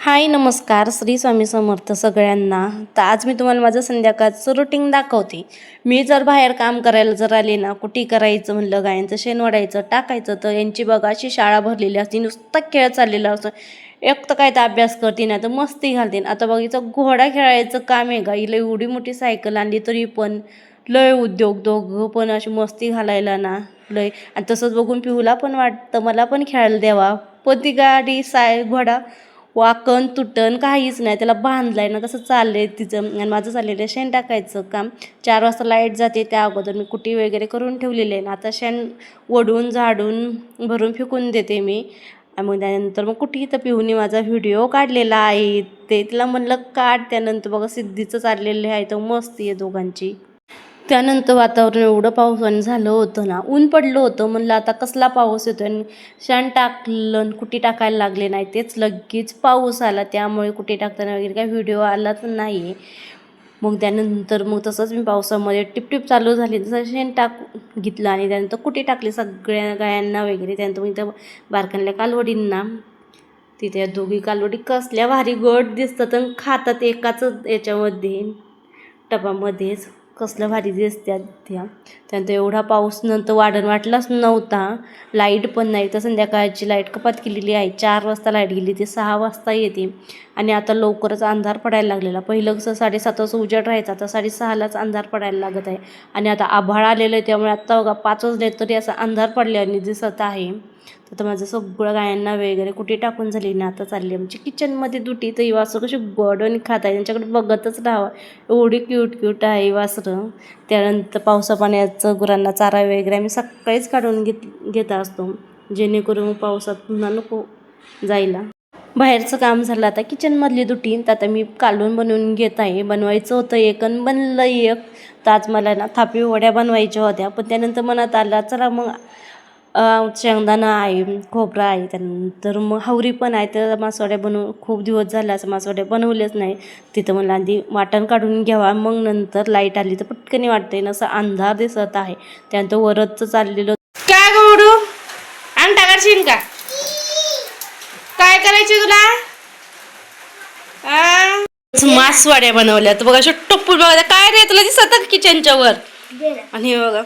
हाय नमस्कार श्री स्वामी समर्थ सगळ्यांना. तर आज मी तुम्हाला माझं संध्याकाळचं रुटीन दाखवते. मी जर बाहेर काम करायला जर आले ना कुठे करायचं म्हणलं गायांचं शेण वाढायचं टाकायचं तर यांची बघा अशी शाळा भरलेली असते नुसतं खेळ चाललेला असतो. एक तर काय तर अभ्यास करते ना तर मस्ती घालते. आता बघायचं घोडा खेळायचं काम आहे का? हिला एवढी मोठी सायकल आणली तरी पण लय उद्योग दोघं पण अशी मस्ती घालायला ना लय. आणि तसंच बघून पिहूला पण वाटतं मला पण खेळायला द्यावा. पण ती गाडी साय घोडा वाकण तुटन काहीच नाही. त्याला बांधलं आहे ना तसं चाललं आहे तिचं. आणि माझं चाललेलं आहे शेण टाकायचं काम. चार वाजता लाइट जाते त्या अगोदर मी कुटी वगैरे करून ठेवलेली आहे. ना आता शेण ओढून झाडून भरून फेकून देते मी. मग त्यानंतर मग कुठे इथं पिहूनी माझा व्हिडिओ काढलेला आहे. ते तिला म्हणलं काढ. त्यानंतर बघा सिद्धीचं चाललेलं आहे. तर मस्ती आहे दोघांची. त्यानंतर वातावरण एवढं पावसानं झालं होतं ना ऊन पडलं होतं. म्हणलं आता कसला पाऊस येतो आणि शाण टाकलं आणि कुठे टाकायला लागले नाही तेच. लगेच पाऊस आला. त्यामुळे कुठे टाकताना वगैरे काही व्हिडिओ आलाच नाही. मग त्यानंतर मग तसंच मी पावसामध्ये टिपटिप चालू झाली. तसं शेण टाक घेतलं आणि त्यानंतर कुठे टाकले सगळ्या गायांना वगैरे. त्यानंतर मग त्या बारकांल्या कालवडींना तिथे दोघी कालवडी कसल्या भारी गट दिसतात आणि खातात एकाच याच्यामध्ये टपामध्येच कसलं भारी दिसत्या त्या. त्यानंतर एवढा पाऊस नंतर वाढण वाटलाच नव्हता. लाइट पण नाही. तर संध्याकाळची लाइट कपात केलेली आहे. चार वाजता लाइट गेली ती सहा वाजता येते. आणि आता लवकरच अंधार पडायला लागलेला. पहिलं कसं साडेसात वाजता उजेड राहायचा. आता साडेसहालाच अंधार पडायला लागत आहे. आणि आता आभाळ आलेलं आहे. त्यामुळे आत्ता बघा पाच वाजले तरी असा अंधार पडल्याने दिसत आहे. तर माझं सगळं गायांना वगैरे कुठे टाकून झाली ना आता चालली आमची किचनमध्ये दुटी तर ही वासरं कशी गोडवणी खात आहे. त्यांच्याकडे बघतच राहावं. एवढी क्यूट क्यूट आहे वासरं. त्यानंतर पावसा पाण्याचं गुरांना चारा वगैरे आम्ही सकाळीच काढून घेत घेत असतो. जेणेकरून पावसात पुन्हा नको जायला. बाहेरचं काम झालं आता किचनमधली दुटी. तर आता मी कालून बनवून घेत आहे. बनवायचं होतं एक आणि बनलं एक. तर आज मला ना थापी वड्या बनवायच्या होत्या. पण त्यानंतर मनात आला चला मग शेंगदाणा आहे खोबरा आहे त्यानंतर मग हावरी पण आहे. तर मासवड्या बनवून खूप दिवस झाले असं मासवड्या बनवल्याच नाही. तिथं मला आधी वाटण काढून घ्यावा. मग नंतर लाइट आली तर पटकनी वाटते ना असं अंधार दिसत आहे. त्यानंतर वरचं चाललेलं काय गोडू अंगठा काढशील का? काय करायची तुला? मासवड्या बनवल्या तर बघा अशा टप्पू बघा काय रे तुला दिसत किचनच्या वर? आणि हे बघा.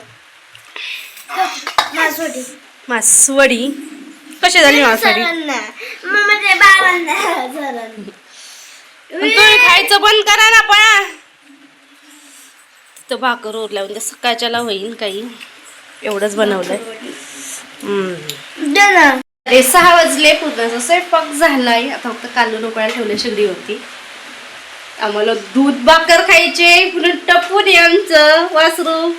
मासवडी. कशी झाली मासवडी? तुम्ही खायचं बंद करा ना पळा. तिथं भाकर उरल्या म्हणजे सकाळच्याला होईल काही. एवढंच बनवलंय. अरे सहा वाजले पूर्ण स्वयंपाक झालाय. आता फक्त कालून उकळायला ठेवले शेगडीवरती आम्हाला दूध भाकर खायचे पुन्हा टपून आमचं वासरू.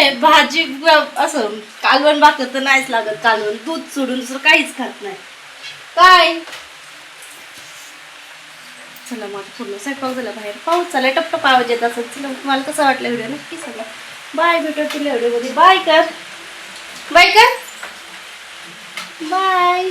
नाही भाजी असं कालवण भाकर तर नाहीच लागत कालवण. दूध सोडून दुसरं काहीच खात नाही. काय? चला मग पूर्ण स्वयंपाक झाला बाहेर. पाऊस चालाय टपटप आवाज येत असत चला मला कसं वाटलं व्हिडिओ? नक्की सांगा. बाय भेटू तुला व्हिडिओमध्ये बाय कर. बाय कर. बाय.